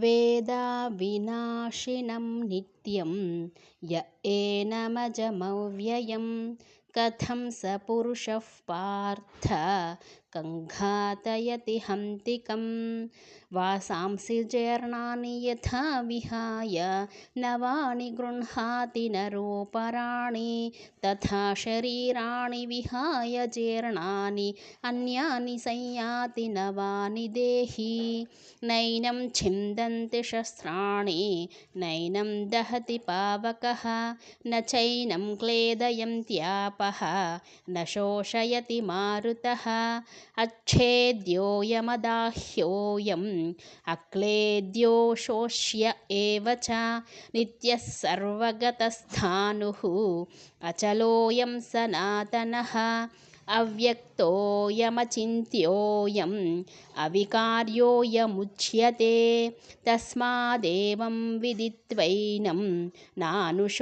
वेदाविनाशिनं नित्यं य एनमजमव्ययं कथं स पुरुषः पार्थ कङ्घातयति हन्तिकं वासांसि जीर्णानि यथा विहाय नवानि गृह्णाति नरोपराणि तथा शरीराणि विहाय जीर्णानि अन्यानि संयाति नवानि देहि। नैनं छिन्दन्ति शस्त्राणि नैनं दहति पावकः न चैनं क्लेदयन्त्यापः न शोषयति मारुतः अच्छेद्योऽयमदाह्योऽयम् अक्लेद्यो शोष्य एव च नित्यः सर्वगतस्थाणुः अचलोऽयं सनातनः अव्यक्तोऽयमचिन्त्योऽयम् अविकार्योऽयमुच्यते तस्मादेवं विदित्वैनं नानुशोचितुमर्हसि